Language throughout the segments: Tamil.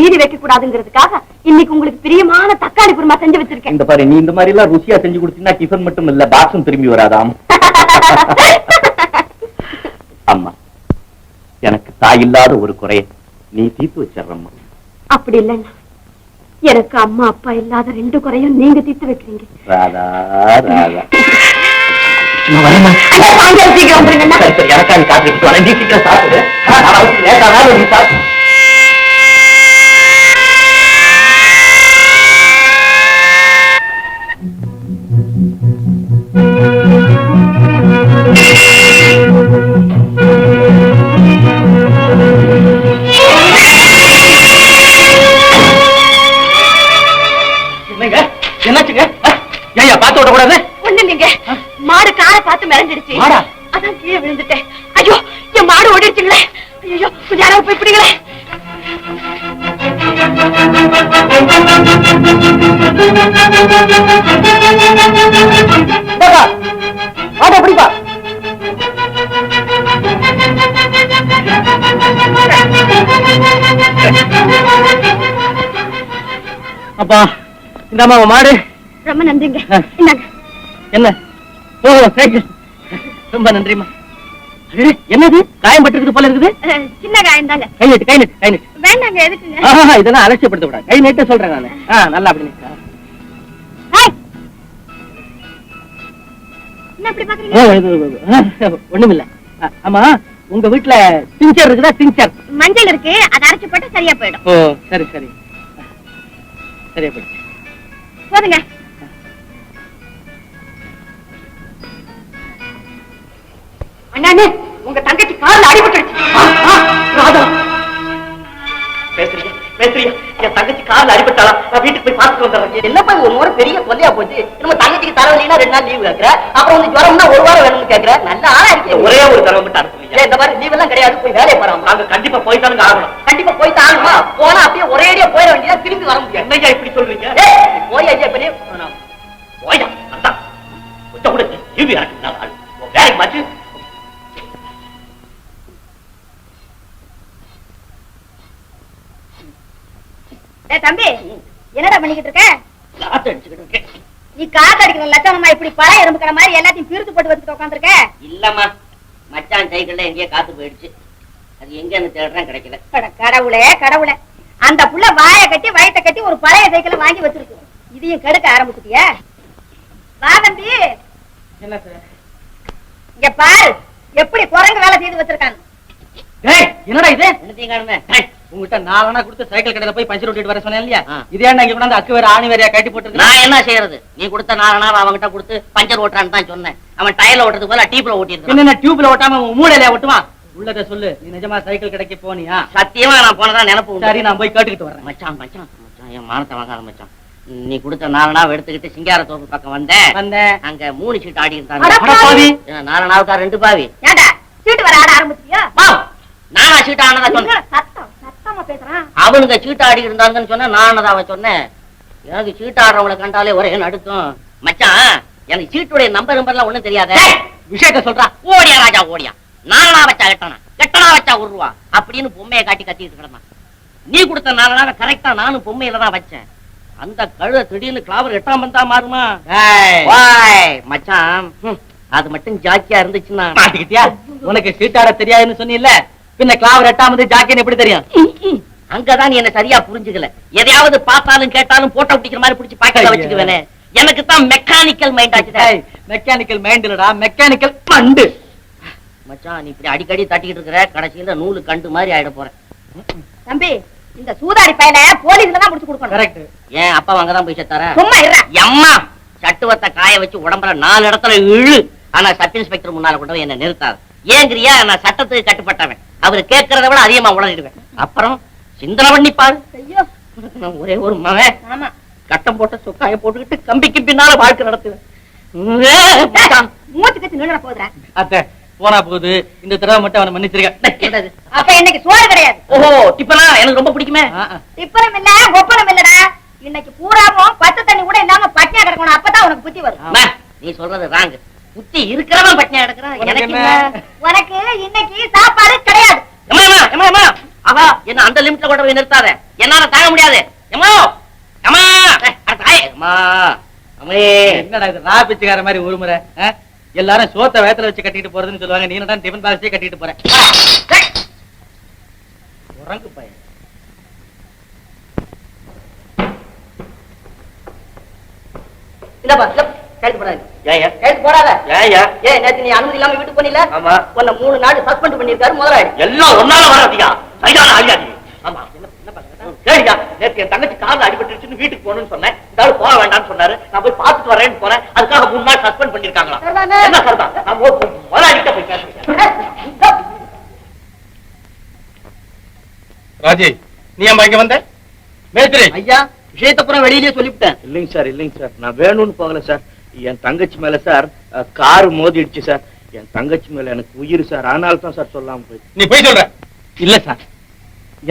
மீறி வைக்க கூடாதுங்கிறதுக்காக இன்னைக்கு உங்களுக்கு பிரியமான தக்காளி குருமா செஞ்சு வச்சிருக்கேன். இந்த பாரு நீ இந்த மாதிரி எல்லாம் ருசியா செஞ்சு கொடுத்தீங்கன்னா டிஃபன் மட்டும் இல்ல பாக்ஸும் திரும்பி வராதாம். அம்மா எனக்கு தாய் இல்லாத ஒரு குறைய நீ தீர்த்து வச்சிடறம்மா அப்படி இல்லைண்ணா எனக்கு அம்மா அப்பா இல்லாத ரெண்டு குறையும் நீங்க தீர்த்து வைக்கிறீங்க. ராதா ராதா. எனக்காக காத்துக்கிட்டு வரேன். நீ சீக்கிரம் சாப்பிடு. விழுந்துட்டேன். ஐயோ என் மாடு ஓடிடுச்சுங்களே. ஐயோ கொஞ்சம் யாராவது போய் பிடிங்களே. மாடா பிடிப்பா. அப்பா இந்தாம்மா உன் மாடு. ரொம்ப நன்றிங்க. என்ன? சரி ரொம்ப நன்றிம்மா. என்னது? காயம் பட்டிருக்குது போல இருக்குது. சின்ன காயம் தாங்க கை நீட்டு கை நீட்டு கை நீட்டு. வேண்டாங்க எதுக்குங்க? ஆஹா, இதெல்லாம் அலட்சியப்படுத்த கூடாது கை நீட்ட சொல்றேன் நானு. ஆ நல்லா அப்படி ஒண்ணுமில்ல. ஆமா உங்க வீட்டுல டிஞ்சர் இருக்குதா? டிஞ்சர் மஞ்சள் இருக்கு அதை அரைச்சு போட்டு சரியா போயிடும். ஓ சரி சரி. சரியா போயிடுச்சு. போதுங்க. அண்ணாண்ணே உங்க தங்கச்சி கார்ல அடிபட்டுருச்சு. ராதா. பேசுறீங்க பேசுறீங்க. என் தங்கச்சி கார்ல அடிபட்டாளா? நான் வீட்டுக்கு போய் பார்த்துட்டு வந்துடுறேன். என்னப்பா ஒரு முறை பெரிய தொல்லையா போச்சு? நம்ம தங்கச்சிக்கு தலைவலினா ரெண்டு நாள் லீவு கேக்குற. அப்புறம் வந்து ஜுரம்னா ஒரு வாரம் வேணும்னு கேக்குற. நல்ல ஆளா இருக்கீங்க ஒரே ஒரு தடவை மட்டும் அனுப்புவீங்க ஏய், இந்த மாதிரி லீவ் எல்லாம் கிடையாது. போய் வேலையை பாருங்க நாங்க கண்டிப்பா போய் தானுங்க ஆகணும். கண்டிப்பா போய் தாங்கம்மா போனா அப்படியே ஒரேடியா போயிட வேண்டியதா திரும்பி வர முடியாது என்னையா இப்படி சொல்றீங்க? போய் ஐயா பெரிய போயா அதான் கொஞ்சம் கூட டிவி எனக்கு நான் வேலைக்கு மாச்சு ஏ தம்பி என்னடா பண்ணிக்கிட்டு இருக்க? காத்து அடிச்சுக்கிட்டு இருக்கேன் நீ காத்து அடிக்கிற லட்சணமா இப்படி பழைய எறும்புக்கிற மாதிரி எல்லாத்தையும் பிரித்து போட்டு வச்சுட்டு உட்காந்துருக்க? இல்லம்மா மச்சான் சைக்கிள்ல எங்கேயோ காத்து போயிடுச்சு. அது எங்கன்னு தேடுறேன் கிடைக்கல. கடவுளே கடவுளே. அந்த புள்ள வாயை கட்டி வயத்தை கட்டி ஒரு பழைய சைக்கிளை வாங்கி வச்சிருக்கு. இதையும் கெடுக்க ஆரம்பிச்சுட்டியா? வா தம்பி. என்ன சார்? இங்க பாரு எப்படி குரங்கு வேலை செய்து வச்சிருக்காங்க என்னடா இது? என்னத்தையும் காணுமே? உங்ககிட்ட நாலனா கொடுத்து சைக்கிள் கடையில போய் பஞ்சர் ஓட்டிட்டு வர சொன்னேன் இல்லையா. இதே இங்க கொண்டாந்து அக்கு வேற ஆணி வேறையா கட்டி போட்டு நான் என்ன செய்யறது? நீ கொடுத்த நாலு நாள் அவன்கிட்ட கொடுத்து பஞ்சர் ஓட்டுறான்னு தான் சொன்னேன். அவன் டயர்ல ஓட்டுறதுக்கு போல டீப்ல ஓட்டிருக்கான் என்ன டியூப்ல ஓட்டாம மூளையில ஓட்டுவான் உள்ளத சொல்லு. நீ நிஜமா சைக்கிள் கடைக்கு போனியா? சத்தியமா நான் போனதா நினைப்பு உண்டு. சரி நான் போய் கேட்டுக்கிட்டு வரேன் மச்சான் மச்சான் மச்சான். என் மானத்தை வாங்காத மச்சான். நீ கொடுத்த நாலு நாள் எடுத்துக்கிட்டு சிங்கார தோப்பு பக்கம் வந்தேன். வந்தேன். அங்க மூணு சீட் ஆடி இருந்தாங்க. அட பாவி. ஏன் நாலு நாளுக்கா ரெண்டு பாவி. ஏண்டா? சீட்டு வர ஆட ஆரம்பிச்சியா நானா சீட் ஆனதா சொன்னேன். சத்தம் பேசுறான் அவனுங்க சீட்டு ஆடி இருந்தாங்கன்னு சொன்னா நான் அவன் சொன்னேன். எனக்கு சீட்டு ஆடுறவங்களை கண்டாலே ஒரே நடுக்கும். மச்சான் எனக்கு சீட்டுடைய நம்பர் நம்பர்லாம் ஒண்ணும் தெரியாத. விஷயத்த சொல்றா. ஓடியா ராஜா ஓடியா. நாலனா வச்சா கெட்டனா கெட்டனா வச்சா ஒரு ரூபா. அப்படின்னு பொம்மையை காட்டி கத்திட்டு கிடந்தான். நீ கொடுத்த நாலு நாள் கரெக்டா நானும் பொம்மையில தான் வச்சேன். அந்த கழுத திடீர்னு கிளாவர் எட்டாம் வந்தா மாறுமா? மச்சான் ஹம், அது மட்டும் ஜாக்கியா இருந்துச்சுன்னா. மாட்டிக்கிட்டியா? உனக்கு சீட்டாட தெரியாதுன்னு சொன்னீல்ல? பின்ன கிளாவர் எட்டாமது ஜாக்கின்னு எப்படி தெரியும்? அங்கதான் நீ என்ன சரியா புரிஞ்சுக்கல. எதையாவது பார்த்தாலும் கேட்டாலும் போட்டோ பிடிக்கிற மாதிரி பிடிச்சி பாக்கெட்ல. வச்சுக்குவேனே. எனக்கு தான் மெக்கானிக்கல் மைண்ட் ஆச்சுடா மெக்கானிக்கல் மைண்ட் இல்லடா மெக்கானிக்கல் மண்டு மச்சான் நீ இப்படி அடிக்கடி தட்டிக்கிட்டு இருக்கிற கடைசியில நூலு கண்டு மாதிரி ஆயிட போறேன் தம்பி இந்த சூதாரி பையனை போலீஸ்ல தான் முடிச்சு கொடுக்கணும். கரெக்ட் ஏன் அப்பா அங்கதான் போய் செத்தாரா சும்மா இருடா. எம்மா சட்டுவத்தை காய வச்சு உடம்புல நாலு இடத்துல இழு. ஆனா சப் இன்ஸ்பெக்டர் முன்னால போய் என்ன நிறுத்தாது. ஏங்கிறியா? நான் சட்டத்துக்கு கட்டுப்பட்டவன். அவரு கேட்கறத விட அதிகமா உளறிடுவேன். அப்புறம் சிந்தனை பண்ணி பாரு. ஐயோ. நான் ஒரே ஒரு மகன் கட்டம் போட்ட சொக்காய போட்டுக்கிட்டு கம்பிக்கு பின்னால வாழ்க்கை நடத்துவேன். மூச்சு கச்சு நின்று போதுறா அத்தை போனா போகுது. இந்த தடவை மட்டும் அவனை மன்னிச்சிருக்க என்னது? அப்ப இன்னைக்கு சோறு கிடையாது? ஓஹோ டிப்பனா? எனக்கு ரொம்ப பிடிக்குமே. டிப்பனும் இல்ல ஒப்பனும் இல்லடா. இன்னைக்கு பூராவும் பச்சை தண்ணி கூட இல்லாம பட்டியா கிடக்கணும். அப்பதான் உனக்கு புத்தி வரும். நீ சொல்றது ராங் புத்தி இருக்கிறவன் பட்டினியா எடுக்கிறான் எனக்கு உனக்கு இன்னைக்கு சாப்பாடு கிடையாது. என்ன அந்த லிமிட்ல கொண்டு போய் நிறுத்தாத. என்னால தாங்க முடியாது. எம்மா எம்மா. ஏய், அட தாயே, அம்மா அம்மே. என்னடா இது ரா பிச்சைக்கார மாதிரி ஒரு முறை ஆ? எல்லாரும் சோத்த வேத்துல வச்சு கட்டிட்டு போறதுன்னு சொல்லுவாங்க. நீ என்னடா டிஃபன் பாக்ஸே கட்டிட்டு போற? உறங்கு பையன். கையெழுத்து போடாத. ஏயா கையெழுத்து போடாத. ஏயா ஏய், நேத்து நீ அனுமதி இல்லாம வீட்டுக்கு போனீல? ஆமா. உன்னை மூணு நாள் suspend பண்ணியிருக்காரு முதலாளி. எல்லாம் ஒன்னால வராதியா சரியான ஆளியாதி ஆமா. சரியா நேத்து என் தங்கச்சி அடிபட்டுருச்சுன்னு வீட்டுக்கு போகணும்னு சொன்னேன். இந்த ஆளு போக வேண்டாம்னு சொன்னாரு. நான் போய் பார்த்துட்டு வரேன்னு போறேன். அதுக்காக மூணு நாள் சஸ்பெண்ட் பண்ணிருக்காங்களா? என்ன சரிதான் நான் மோ- முதலாளிகிட்ட போய் பேசுறேன். ராஜி நீ ஏன் இங்க வந்த? மேஸ்திரி. ஐயா விஷயத்தை பூரா வெளியிலேயே சொல்லிவிட்டேன். இல்லைங்க சார் இல்லைங்க சார். நான் வேணும்னு போகல சார். என் தங்கச்சி மேல சார் கார் மோதிடுச்சு சார். என் தங்கச்சி மேல எனக்கு உயிர் சார். அதனால தான் சார் சொல்லாம போய். நீ போய் சொல்ற. இல்ல சார்.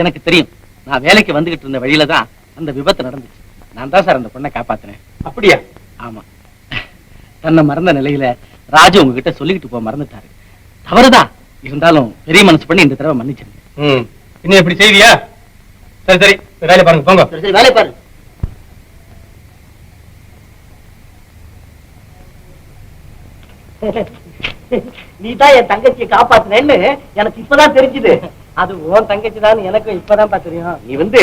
எனக்கு தெரியும். நான் வேலைக்கு வந்துகிட்டு இருந்த வழியில தான் அந்த விபத்து நடந்துச்சு. நான் தான் சார் அந்த பொண்ணை காப்பாத்தினேன். அப்படியா? ஆமா. தன்னை மறந்த நிலையில ராஜு உங்ககிட்ட சொல்லிக்கிட்டு போக மறந்துட்டாரு. தவறுதான். இருந்தாலும் பெரிய மனசு பண்ணி இந்த தடவை மன்னிச்சிருங்க. ம். இன்னும் இப்படி செய்வியா சரி சரி. வேலையை பாருங்க. போங்க. சரி சரி. வேலை பாரு நீ தான் என் தங்கச்சியை காப்பாத்தினேன்னு எனக்கு இப்பதான் தெரிஞ்சுது. அது உன் தங்கச்சி தான் எனக்கும் இப்பதான் தெரியும். நீ வந்து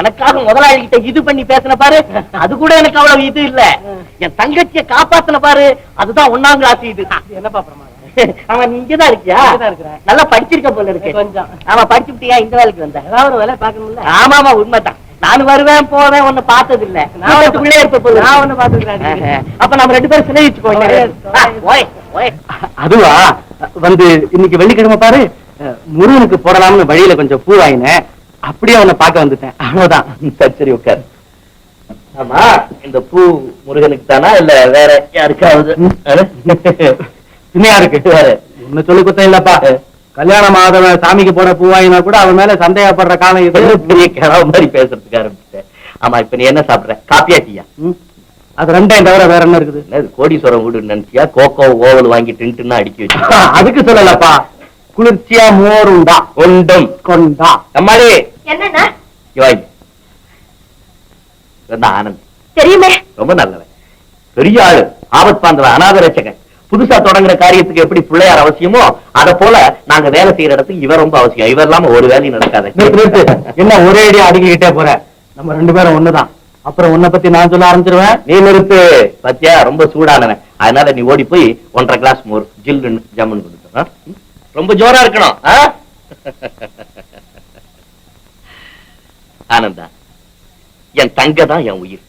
எனக்காக முதலாளி கிட்ட இது பண்ணி பேசின பாரு. அது கூட எனக்கு அவ்வளவு இது இல்ல. என் தங்கச்சியை காப்பாத்தின பாரு. அதுதான் ஒண்ணாம் கிளாஸ் இது. என்னப்பா பிரமாதம்? அவன் நீ இங்கதான் இருக்கியா. நல்லா படிச்சிருக்க போல இருக்கு. கொஞ்சம். ஆமா படிச்சுட்டியா இந்த வேலைக்கு வந்த. ஏதாவது ஒரு வேலை பார்க்கணும்ல? ஆமா ஆமா உண்மைதான். நான் வருவேன் போவேன் ஒன்னு பார்த்தது இல்ல நான் இருப்ப போல நான் ஒண்ணு பார்த்துக்கிறேன். ஆஹா. அப்ப நம்ம ரெண்டு பேரும் ஓய் ஓய் அதுவா? வந்து இன்னைக்கு வெள்ளிக்கிழமை பாரு. முருகனுக்கு போடலாம்னு வழியில கொஞ்சம் பூ வாங்கினேன் அப்படியே அவனை பார்க்க வந்துட்டேன். அவ்வளவுதான். சரி சரி உட்கார். ஆமா இந்த பூ முருகனுக்கு தானா? இல்ல வேற யாருக்காவது? இருக்கு வேற. ஒண்ணு சொல்லி குத்தம் இல்லப்பா. கல்யாணம் ஆதவன் சாமிக்கு போட பூ வாங்கினா கூட அவன் மேல சந்தேகப்படுற காலம் இது. பெரிய கிழவு மாதிரி பேசுறதுக்கு ஆரம்பிச்சிட்டேன். ஆமா இப்ப நீ என்ன சாப்பிடுற? காப்பியா டீயா. அது ரெண்டையும் தவிர வேற என்ன இருக்குது? கோடீஸ்வரம் வீடு நினைச்சியா? கோகோ ஓவல் வாங்கி டின்ட்டுன்னா அடுக்கி வச்சு அதுக்கு சொல்லலப்பா. குளிர்ச்சியா மோருண்டா. ஒண்டும் கொண்டா. அம்மாடி என்னன்னா ஆனந்த். தெரியுமே. ரொம்ப நல்லவன். பெரிய ஆளு. ஆபத் பாந்தவன் அநாத ரட்சகன். புதுசா தொடங்குற காரியத்துக்கு எப்படி பிள்ளையார் அவசியமோ அத போல நாங்க வேலை செய்யற இடத்துக்கு இவர் ரொம்ப அவசியம். இவர் இல்லாம ஒரு வேலையும் நடக்காது. என்ன ஒரே அடியா அடுக்கிக்கிட்டே போற? நம்ம ரெண்டு பேரும் ஒண்ணுதான். அப்புறம் உன்னை பத்தி நான் சொல்ல ஆரம்பிச்சிருவேன். நீ நிறுத்து பத்தியா ரொம்ப சூடானவன். அதனால நீ ஓடி போய் ஒன்றரை கிளாஸ் மோர் ஜில்லுன்னு ஜம்முன்னு கொடுத்து ரொம்ப ஜோரா இருக்கணும். ஆனந்தா என் தங்க தான் என் உயிர்.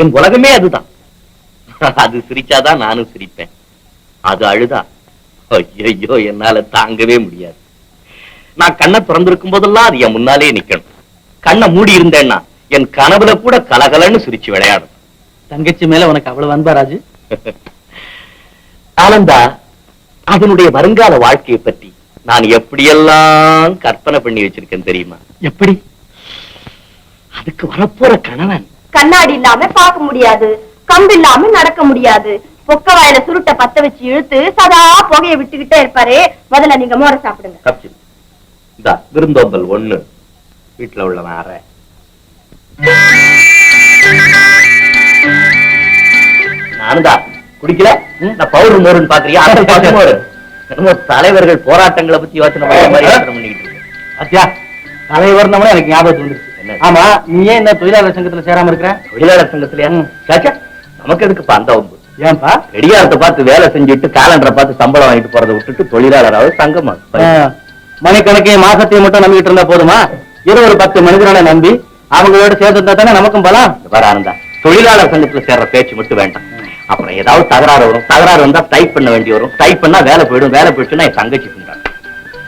என் உலகமே அதுதான். அது சிரிச்சாதான் நானும் சிரிப்பேன். அது அழுதா? ஐயோ என்னால தாங்கவே முடியாது. நான் கண்ணை திறந்திருக்கும் போதெல்லாம் அது என் முன்னாலே நிக்கணும். கண்ணை மூடி இருந்தேன்னா என் கனவுல கூட கலகலன்னு சிரிச்சு விளையாடும். தங்கச்சி மேல உனக்கு அவ்வளவு அன்பா ராஜு? ஆனந்தா அதனுடைய வருங்கால வாழ்க்கையை பற்றி நான் எப்படியெல்லாம் கற்பனை பண்ணி வச்சிருக்கேன் தெரியுமா? எப்படி? அதுக்கு வரப்போற கணவன். கண்ணாடி இல்லாம பார்க்க முடியாது கம்பு இல்லாம நடக்க முடியாது. பொக்க வாயில சுருட்ட பத்த வச்சு இழுத்து சதா புகைய விட்டுக்கிட்டே இருப்பாரு. முதல்ல நீங்க மோர சாப்பிடுங்க. இந்த விருந்தோம்பல் ஒண்ணு. வீட்டுல உள்ளவன் அற நானுதா குடிக்கல? நான் பவுடர் மோருன்னு பாக்குறியா? மோரு. என்னமோ தலைவர்கள் போராட்டங்களை பத்தி யோசனை பண்ற மாதிரி யோசனை பண்ணிக்கிட்டு இருக்கேன் தலைவர்னவனே எனக்கு ஞாபகத்துக்கு வந்துருச்சு. என்ன? ஆமா நீ ஏன் இந்த தொழிலாளர் சங்கத்துல சேராம இருக்கிற? தொழிலாளர் சங்கத்திலயா சாச்சா நமக்கு எதுக்குப்பா அந்த வம்பு? ஏன்பா? கடிகாரத்தை பார்த்து வேலை செஞ்சுட்டு காலண்டரை பார்த்து சம்பளம் வாங்கிட்டு போறதை விட்டுட்டு தொழிலாளராவது சங்கமா? மணிக்கணக்கையும் மாசத்தையும் மட்டும் நம்பிக்கிட்டு இருந்தா போதுமா? இரு ஒரு பத்து மனிதர்களை நம்பி அவங்களோட சேர்ந்து இருந்தா தானே நமக்கும் பலம்? வர ஆனந்தா தொழிலாளர் சங்கத்துல சேர்ற பேச்சு மட்டும் வேண்டாம். அப்புறம் ஏதாவது தகராறு வரும். தகராறு வந்தா டைப் பண்ண வேண்டி வரும். டைப் பண்ணா வேலை போயிடும். வேலை போயிடுச்சுன்னா என் தங்கச்சி தின்றாங்க.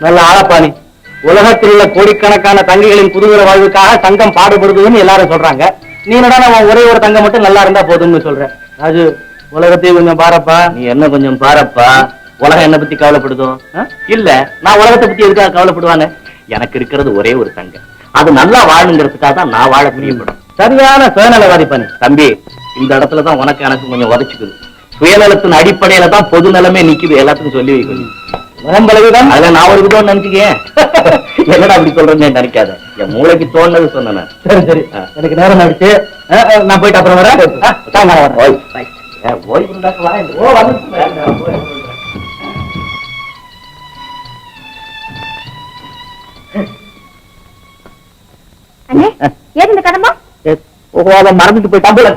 நல்ல ஆளப்பாணி உலகத்தில் உள்ள கோடிக்கணக்கான தங்கைகளின் புதுவிர வாழ்வுக்காக சங்கம் பாடுபடுதுன்னு எல்லாரும் சொல்றாங்க. நீ என்னடா நான் ஒரே ஒரு தங்கம் மட்டும் நல்லா இருந்தா போதும்னு சொல்ற. ராஜு உலகத்தையும் கொஞ்சம் பாரப்பா. நீ என்ன கொஞ்சம் பாரப்பா? உலகம் என்ன பத்தி கவலைப்படுதோ? இல்ல நான் உலகத்தை பத்தி எதுக்காக கவலைப்படுவானே? எனக்கு இருக்கிறது ஒரே ஒரு தங்கம். அது நல்லா வாழுங்கிறதுக்காக தான் நான் வாழ பிரியப்படும் சரியான சுயநலவாதி பண்ணி தம்பி இந்த இடத்துல தான் உனக்கு எனக்கு கொஞ்சம் உதச்சுக்குது. சுயநலத்தின் அடிப்படையில தான் பொது நலமே நிக்குது எல்லாத்துக்கும் சொல்லி வைக்கணும். உடம்பளவுதான். அதுல நான் ஒரு விதம் நினைச்சுக்கேன். என்னடா அப்படி சொல்றேன்னு நினைக்காத. என் மூளைக்கு தோணுனது சொன்னேன் சரி சரி. எனக்கு நேரம் ஆயிடுச்சு. நான் போயிட்டு அப்புறம் வரேன். ஆ, தாங்க, நான் வரேன் ஓய், ஏ, ஓய்வு ஏது இந்த மறந்துட்டு போல!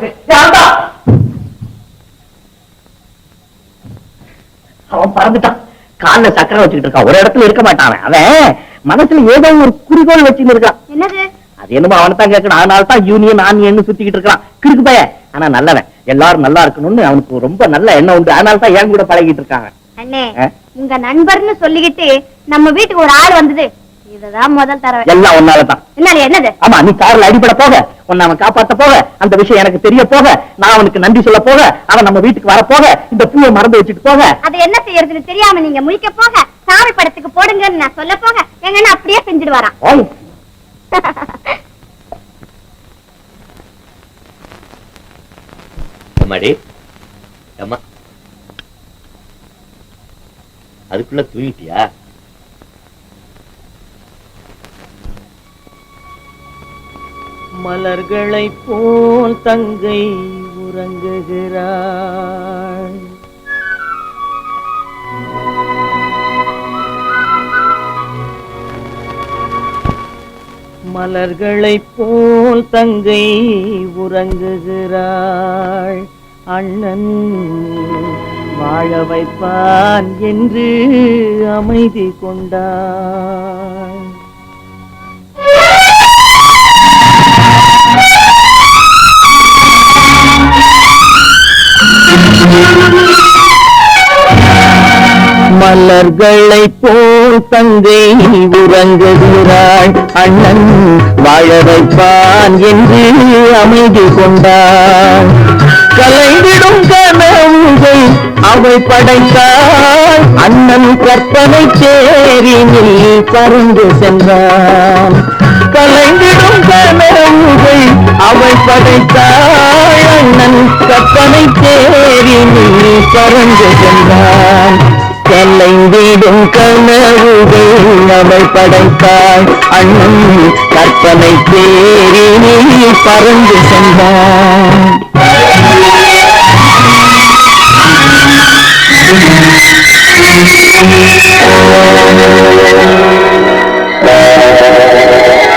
அவன் பறந்துட்டான். சக்கரை வச்சுக்கிட்டு இருக்கான். ஒரு இடத்துல இருக்க மாட்டான் அவன். மனசுல ஏதோ ஒரு குறிக்கோள் வச்சுன்னு இருக்கான். என்னது? அது என்னமோ அவனை தான் கேட்கணும். அதனால தான் யூனியன் ஆனியன் சுத்திக்கிட்டு இருக்கான். கிறுக்கு பைய. ஆனா நல்லவன். எல்லாரும் நல்லா இருக்கணும்னு அவனுக்கு ரொம்ப நல்ல எண்ணம் உண்டு. அதனால தான் என் கூட பழகிட்டு இருக்காங்க. அண்ணே? உங்க நண்பர்னு சொல்லிக்கிட்டு நம்ம வீட்டுக்கு ஒரு ஆள் வந்தது. இதுதான் முதல் தடவை. எல்லாம் ஒன்னால தான் என்ன என்னது? ஆமா நீ கார்ல அடிபட போக உன்னை அவன் காப்பாத்த போக அந்த விஷயம் எனக்கு தெரிய போக நான் அவனுக்கு நன்றி சொல்ல போக அவன் நம்ம வீட்டுக்கு வர போக இந்த பூவை மறந்து வச்சுட்டு போக. அது என்ன செய்யறதுன்னு தெரியாம நீங்க முழிக்க போக சாமி படத்துக்கு போடுங்கன்னு நான் சொல்ல போக எங்கன்னா அப்படியே செஞ்சுட்டு வரான் ஓய், அம்மாடி அம்மா. அதுக்குள்ள தூங்கிட்டியா? மலர்களைப் போல் தங்கை உறங்குகிறாள். மலர்களைப் போல் தங்கை உறங்குகிறாள். அண்ணன் வாழ வைப்பான் என்று அமைதி கொண்டாள். மலர்களை போல் தங்கை உறங்குகிறாள் அண்ணன் வாழ வைப்பான் என்று அமைதி கொண்டாள் கலைந்திடும் கனவுகள் அவை படைத்தாள். அண்ணன் கற்பனை சேரினில் பறந்து சென்றான். கலைந்திடும் கனவுகள் அவை படைத்தாள். அண்ணன் கற்பனை நீ பறந்து சென்றான் கலைந்திடும் கனவுகள் அவள் படைத்தாள் அண்ணன் கற்பனை தேரினில் பறந்து சென்றான் Thank you.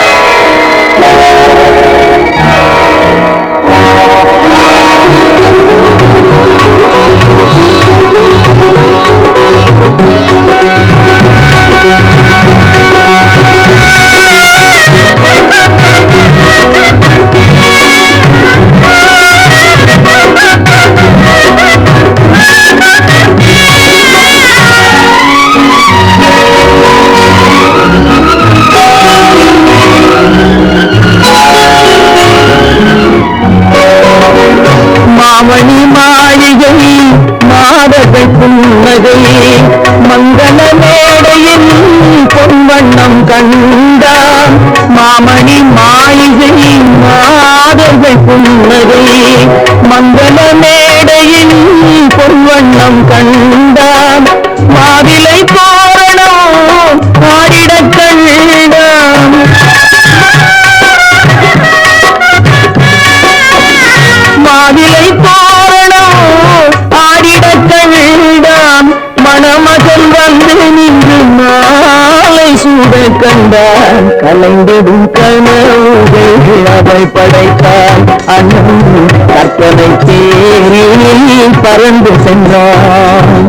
கலைந்ததும் கனவுகள் அதை படைத்தான் அண்ணன் கற்பனை தேரில் பறந்து சென்றான்.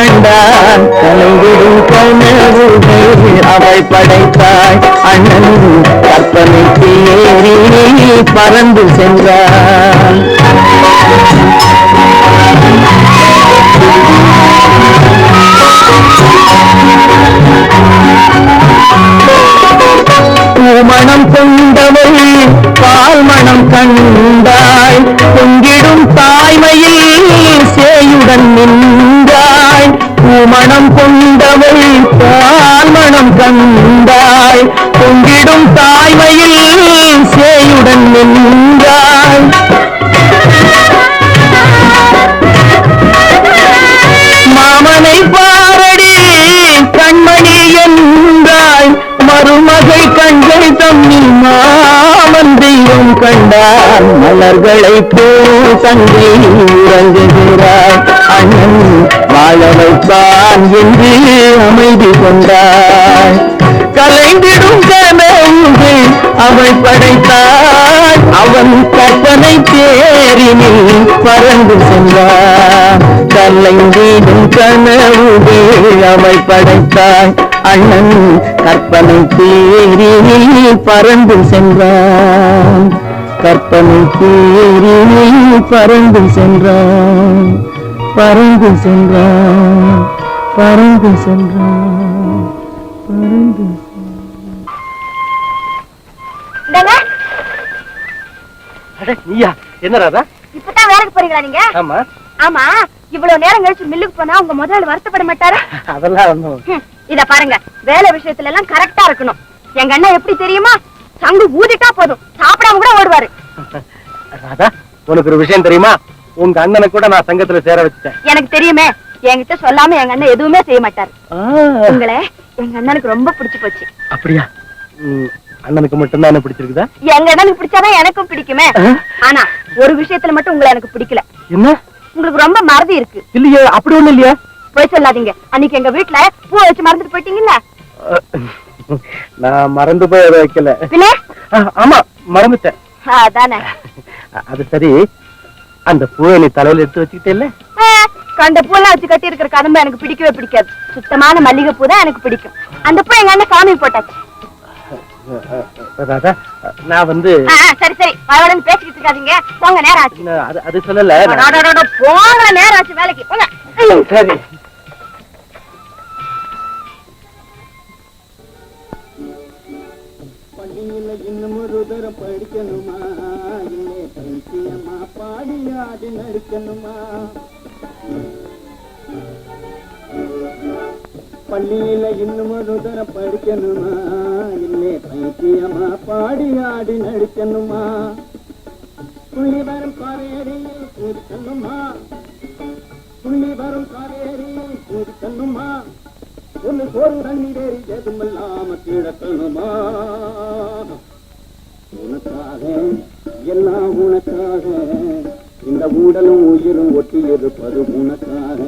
கண்டான். கலைவிடும் கனவுகள் அவள் படைத்தாள். அண்ணன் கற்பனைக்கு ஏறி பறந்து சென்றான். பூமணம் கொண்டவள் பால் மணம் கண்டாள். பொங்கிடும் தாய்மையில் சேயுடன் நின்றாள். கண்டாய் பூமணம் கொண்டவள் பால் மணம் கண்டாய் பொங்கிடும் தாய்மையில் சேயுடன் நின்றாய். மலர்களை போ உறங்குகிறார். அண்ணன் வாழ வைப்பான் என்று அமைதி கொண்டார். கலைந்திடும் கனவுகள் அவள் படைத்தாள் அவன் கற்பனை தேரினில் பறந்து சென்றார். கலைந்திடும் கனவுகள் அவள் படைத்தாள் அண்ணன் கற்பனை தேரினில் பறந்து சென்றான் கற்பனை தேரினில் பறந்து சென்றான் பறந்து சென்றான் பறந்து சென்றான் பறந்து நீயா? என்ன ராதா? இப்பதான் வேலைக்கு போறீங்களா நீங்க? ஆமா. ஆமா. இவ்வளவு நேரம் கழிச்சு மில்லுக்கு போனா உங்க முதலாளி வருத்தப்பட மாட்டாரா? அதெல்லாம் இத பாருங்க. வேலை விஷயத்துல எல்லாம் கரெக்டா இருக்கணும். எங்க அண்ணன் எப்படி தெரியுமா? சங்கு ஊதிட்டா போதும். சாப்பிடாம கூட ஓடுவாரு. ராதா உனக்கு ஒரு விஷயம் தெரியுமா? உங்க அண்ணனை கூட நான் சங்கத்துல சேர வச்சுட்டேன். எனக்கு தெரியுமே. என்கிட்ட சொல்லாம எங்க அண்ணன் எதுவுமே செய்ய மாட்டாரு. உங்களை எங்க அண்ணனுக்கு ரொம்ப பிடிச்சு போச்சு. அப்படியா? அண்ணனுக்கு மட்டும்தான் பிடிச்சிருக்குதா? எங்க அண்ணனுக்கு பிடிச்சாதான் எனக்கும் பிடிக்குமே? ஆனா ஒரு விஷயத்துல மட்டும் உங்களை எனக்கு பிடிக்கல. என்ன? உங்களுக்கு ரொம்ப மறதி இருக்கு. இல்லையே அப்படி ஒண்ணும் இல்லையா. போய் சொல்லாதீங்க. அன்னைக்கு எங்க வீட்டுல பூ வச்சு மறந்துட்டு போயிட்டீங்கல்ல? நான் மறந்து போய் அதை வைக்கல. ஆமா மறந்துட்டேன். அது சரி. அந்த பூவை நீ தலையில எடுத்து வச்சுக்கிட்டே ஆ, கண்ட பூலாம் வச்சு கட்டி இருக்கிற கதம்பு எனக்கு பிடிக்கவே பிடிக்காது. சுத்தமான மல்லிகை பூ தான் எனக்கு பிடிக்கும். அந்த பூ எங்க அண்ணன் சாமி போட்டாச்சு. நான் வந்து சரி சரி. பரவாயில்லன்னு பேசிக்கிட்டு இருக்காதீங்க. போங்க நேரம் ஆச்சு. அது சொல்லல. போங்க நேரம் ஆச்சு வேலைக்கு. போங்க. சரி. பள்ளியில இன்னும் ஒரு தரம் படிக்கணுமா? இல்லை பைத்தியமா? பாடி ஆடி நடிக்கணுமா பள்ளியில இன்னும் ஒரு தரம் படிக்கணுமா? இல்லை பைத்தியமா? பாடி ஆடி நடிக்கணுமா புள்ளி வரும் காவேரியில் கூடிக்கணுமா புள்ளி வரும் காவேரியில் கூடிக்கணுமா ஒன்னு சோறு தண்ணீர் எதுமில்லாம கிடக்கணுமா உனக்காக எல்லாம் உனக்காக இந்த உடலும் உயிரும் ஒட்டி இருப்பது உனக்காக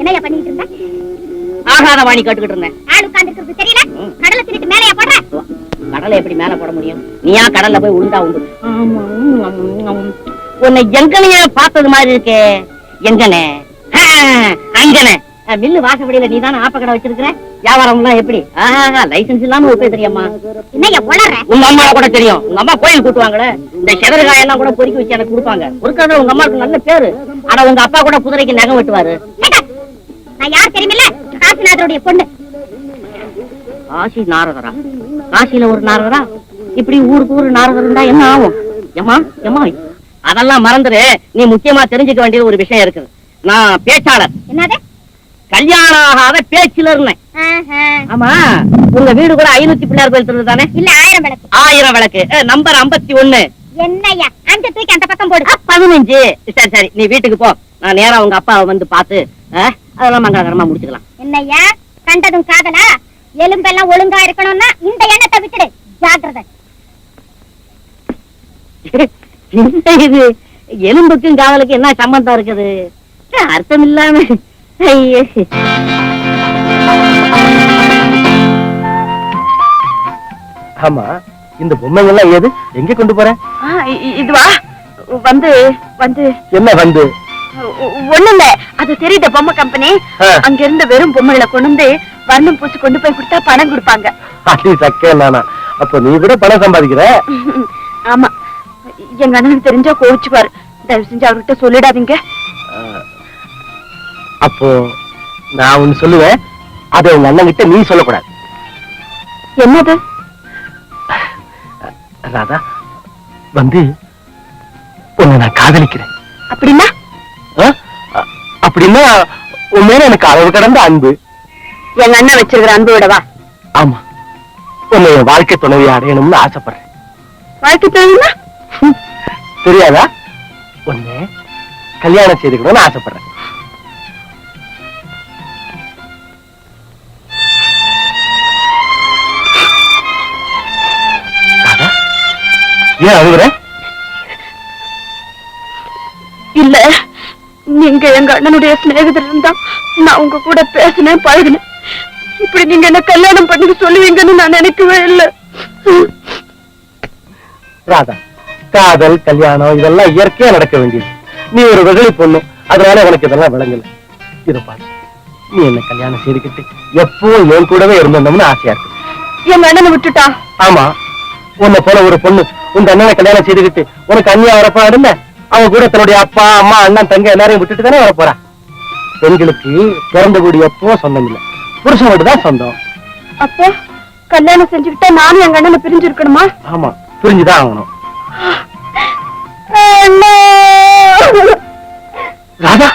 என்னையா பண்ணிட்டு இருந்த? ஆகாத வாணி கேட்டுக்கிட்டு இருந்தேன். ஆள் உட்கார்ந்துருக்கு தெரியல. கடலை மேலையா போடுற? கடலை எப்படி மேல போட முடியும்? நீயா கடல்ல போய் உளுந்தா உண்டு. உன்னை எங்கனையே பார்த்தது மாதிரி இருக்கே. எங்கனே? அங்கனே. மில்லு வாசப்படியில நீ தானே ஆப்ப கடை வச்சிருக்கிற? வியாபாரம் எல்லாம் எப்படி லைசன்ஸ் இல்லாம ஒரு தெரியாமா? உங்க அம்மா கூட தெரியும். உங்க அம்மா கோயில் கூட்டுவாங்களே. இந்த செதறு காயெல்லாம் கூட பொறுக்கி வச்சு எனக்கு கொடுப்பாங்க. ஒரு உங்க அம்மாவுக்கு நல்ல பேரு. ஆனா உங்க அப்பா கூட குதிரைக்கு நகை வெட்டுவாரு. நான் யார் தெரியுமில்ல? காசிநாதருடைய பொண்ணு. காசி நாரதரா. காசியில ஒரு நாரதரா. இப்படி ஊருக்கு ஊரு நாரதர் இருந்தா என்ன ஆகும்? ஏமா ஏமா அதெல்லாம் மறந்துரு. நீ முக்கியமா தெரிஞ்சுக்க வேண்டிய ஒரு விஷயம் இருக்குது. நான் பேச்சாளர். என்னது? கல்யாணம் ஆகாத பேச்சுல இருந்தேன் ஆமா. உங்க வீடு கூட ஐநூத்தி பிள்ளையார் கோயில் திருது தானே? இல்ல ஆயிரம் விளக்கு. ஆயிரம் விளக்கு. நம்பர் ஐம்பத்தி ஒண்ணு என்னய்யா? அஞ்சு தூக்கி அந்த பக்கம் போடு. பதினஞ்சு. சரி சரி. நீ வீட்டுக்கு போ. நான் நேரா உங்க அப்பாவை வந்து பார்த்து அதெல்லாம் மங்களகரமா முடிச்சுக்கலாம். என்னய்யா? கண்டதும் காதலா? எலும்பெல்லாம் ஒழுங்கா இருக்கணும்னா இந்த எண்ணத்தை விட்டுடு. ஜாக்கிரதை. என்ன இது? எலும்புக்கும் காதலுக்கும் என்ன சம்பந்தம் இருக்குது? அர்த்தம் இல்லாம ஐயே. ஆமா இந்த பொம்மைங்க எல்லாம் ஏது? எங்க கொண்டு போற? இதுவா? வந்து வந்து. என்ன வந்து? ஒண்ணு இல்ல அது தெரியுத பொம்மை கம்பெனி. அங்க இருந்த வெறும் பொம்மைகளை கொண்டு வந்து வர்ணம் பூசி கொண்டு போய் கொடுத்தா பணம் கொடுப்பாங்க. சக்கே நானா அப்ப நீ கூட பணம் சம்பாதிக்கிற? ஆமா. எங்க அண்ணனுக்கு தெரிஞ்சா கோவிச்சுப்பாரு. தயவு செஞ்சு அவர்கிட்ட சொல்லிடாதீங்க. அப்போ நான் ஒண்ணு சொல்லுவேன். அதை உங்க அண்ணன் கிட்ட நீ சொல்லக்கூடாது. என்னது? ராதா வந்து உன்னை நான் காதலிக்கிறேன். அப்படின்னா? அப்படின்னா உன் மேல எனக்கு அளவு கடந்த அன்பு. எங்க அண்ணன் வச்சிருக்கிற அன்பு விடவா? ஆமா. உன்னை என் வாழ்க்கை துணைவி அடையணும்னு ஆசைப்படுறேன். வாழ்க்கை தெரியுமா தெரியாதா? உன்னை கல்யாணம் செய்துக்கணும்னு ஆசைப்படுறேன். ஏன் அழுகுற? இல்ல நீங்க எங்க அண்ணனுடைய சிநேகிதர் இருந்தா நான் உங்க கூட பேசினேன் பழகினேன். இப்படி நீங்க என்ன கல்யாணம் பண்ணி சொல்லுவீங்கன்னு நான் நினைக்கவே இல்லை. ராதா காதல் கல்யாணம் இதெல்லாம் இயற்கையா நடக்க வேண்டியது. நீ ஒரு வெகுளி பொண்ணு அதனால உனக்கு இதெல்லாம் விளங்கல. இத பாரு. நீ என்ன கல்யாணம் செய்துக்கிட்டு எப்பவும் என் கூடவே இருந்தோம்னு ஆசையா இருக்கு. எங்க அண்ணனை விட்டுட்டா? ஆமா. உன்னை போல ஒரு பொண்ணு உங்க அண்ணனை கல்யாணம் செய்துக்கிட்டு உனக்கு அண்ணியா வரப்பா இருந்த அவ கூட தன்னுடைய அப்பா அம்மா அண்ணன் தங்க எல்லாரையும் விட்டுட்டு தானே வரப்போறா. பெண்களுக்கு பிறந்த கூடி எப்பவும் சொந்தம் இல்லை. புருஷன் மட்டும் தான் சொந்தம். அப்போ கல்யாணம் செஞ்சுக்கிட்டா நானும் எங்க அண்ணனை பிரிஞ்சு இருக்கணுமா ஆமா புரிஞ்சுதான் ஆகணும். ராதா.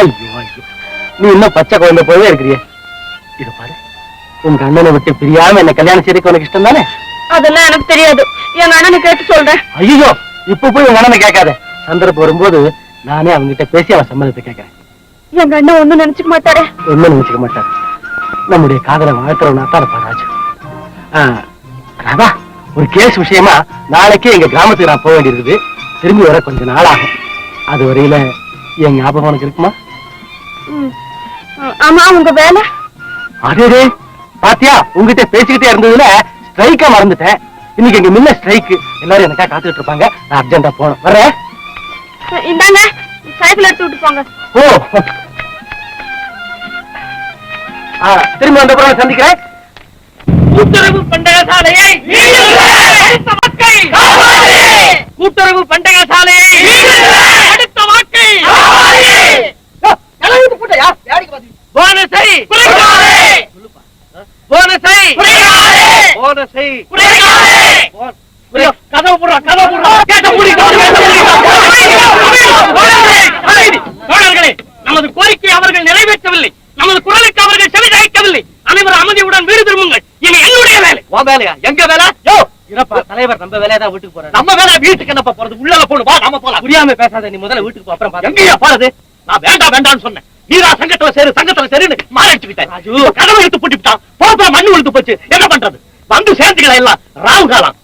ஐயோ ஐயோ. நீ இன்னும் பச்சை குழந்தை போவே இருக்கிறியே. இது பாரு. உங்க அண்ணனை விட்டு பிரியாம என்ன கல்யாணம் செய்யறதுக்கு உனக்கு இஷ்டம் தானே? அதெல்லாம் எனக்கு தெரியாது. எங்க அண்ணனை கேட்டு சொல்றேன். ஐயோ இப்ப போய் உங்க அண்ணனை கேட்காத. சந்தர்ப்பம் வரும்போது நானே அவன்கிட்ட பேசி அவன் சம்மதத்தை கேட்கறேன். எங்க அண்ணன் ஒண்ணும் நினைச்சுக்க மாட்டாரே. ஒண்ணும் நினைச்சுக்க மாட்டான் நம்முடைய காதலை வாழ்த்துறவனா தான் இருப்பான் ராஜு. ராதா. ஒரு கேஸ் விஷயமா நாளைக்கே எங்க கிராமத்துக்கு நான் போக வேண்டியிருக்குது. திரும்பி வர கொஞ்ச நாள் ஆகும். அது வரையில என் ஞாபகம் உனக்கு இருக்குமா. ஆமா உங்க வேலை? அதே பாத்தியா உங்ககிட்ட பேசிக்கிட்டே இருந்ததுல ஸ்ட்ரைக்கா மறந்துட்டேன். இன்னைக்கு எங்க மில்ல ஸ்ட்ரைக் எல்லாரும் எனக்கா காத்துக்கிட்டு இருப்பாங்க. நான் அர்ஜென்டா போகணும். வரேன் இந்தாங்க சைக்கிள் எடுத்து விட்டு போங்க. ஓ. திரும்பி வந்த பிறகு சந்திக்கிறேன். கூட்டுறவு பண்டக சாலையை அடுத்த வாக்கை கூட்டுறவு பண்டக சாலை அடுத்த வாக்கை. போனஸை. போனஸை. போனஸை. கதவு போடுறா கதவு போடுறா. கேட்ட மூடி தோழர்களே நமது கோரிக்கை அவர்கள் நிறைவேற்றவில்லை. நமது குரலுக்கு அவர்கள் செவிதாய்க்கவில்லை அனைவரும் அமைதியுடன் வீடு திரும்புங்கள். இனி என்னுடைய வேலை. உன் வேலையா? எங்க வேலை? தலைவர்? நம்ம வேலையை தான் வீட்டுக்கு போறாரு. நம்ம வேலை வீட்டுக்கு என்னப்பா போறது? உள்ள போடு வா நாம போலாம். புரியாம பேசாத நீ முதல்ல வீட்டுக்கு போ அப்புறம் எங்கயா போறது? நான் வேண்டாம் வேண்டாம்னு சொன்னேன். நீரா சங்கத்துல சேரு சங்கத்துல சேருன்னு மாறிச்சுக்கிட்டேன் ராஜு. கதவை எடுத்து பூட்டிவிட்டான் போப்பா மண்ணு விழுந்து போச்சு. என்ன பண்றது? வந்து சேர்ந்துக்கலாம் எல்லாம். ராவு காலம்